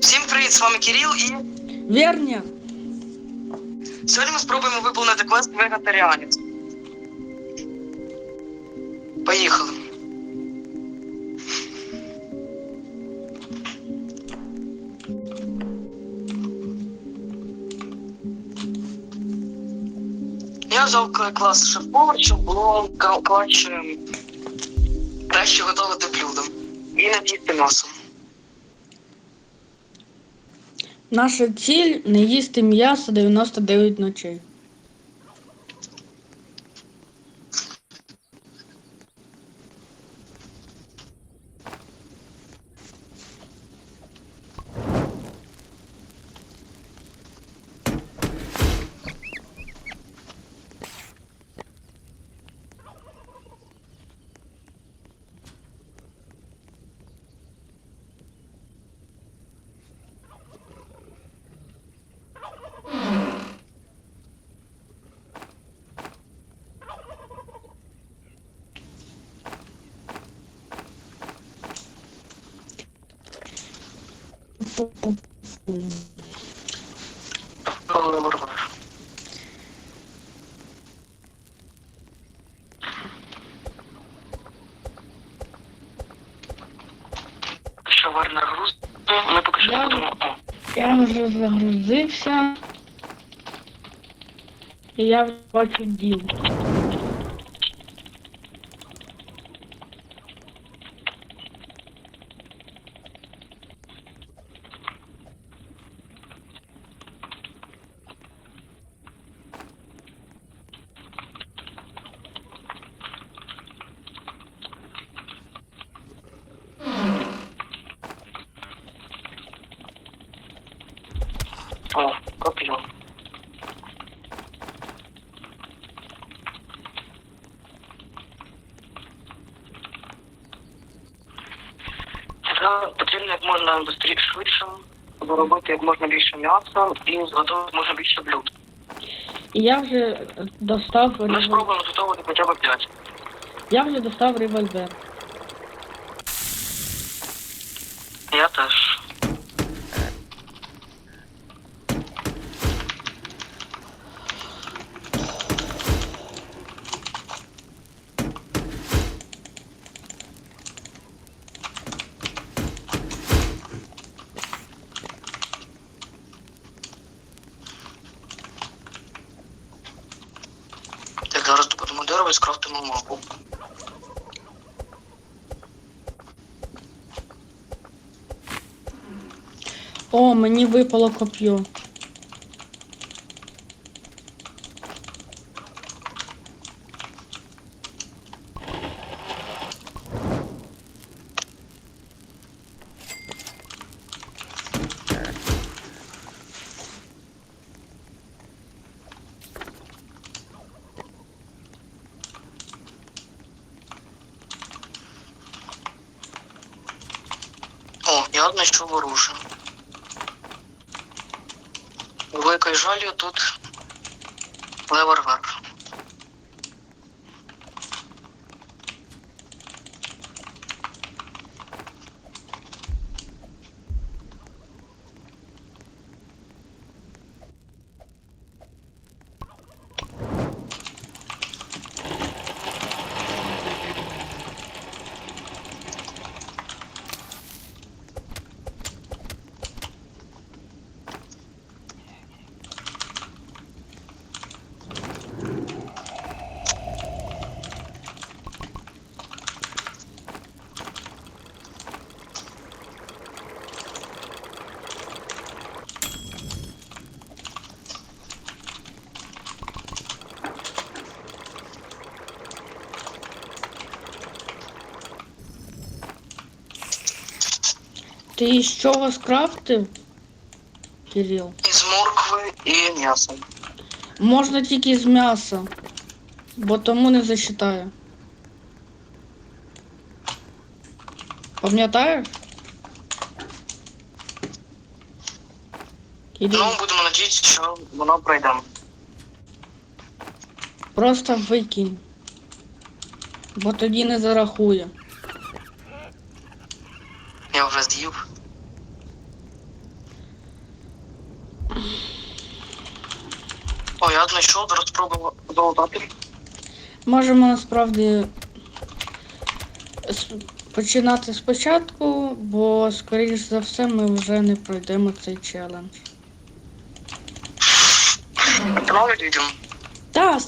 Всім привіт, з вами Кирил і Верня. сьогодні ми спробуємо виконати квест вегетаріанець. Поїхали. Я взяв к- клас шеф-повар, щоб було ка- краще, краще готувати блюдо. І не їсти Наша ціль не їсти м'ясо 99 ночей. Що Варнер груз? Ми поки що Я- будемо. О, Я вже загрузився. І я бачу діл. О, коп'ю. Це потрібно як можна швидше, заробити як можна більше м'яса і зготувати можна більше блюд. І я вже достав Ми револьвер. спробуємо зготувати хоча б 5. Я вже достав револьвер. Я теж. Так, зараз добудемо дерево і скрафтимо мапу. О, мені випало коп'ю. Я знайшов оружие. Великою жалью тут левервер. Ти з чого скрафтив? Кирил. Із моркви і м'яса. Можна тільки з м'яса, бо тому не засчитаю. Пам'ятаєш? Кирил, Ну, будемо надіятися, що воно пройде. просто викинь. Бо тоді не зарахує. Я. О, я знайшов, зараз спробую залутати. Можемо насправді починати спочатку, бо, скоріш за все, ми вже не пройдемо цей челендж. Правильно йдемо? Та,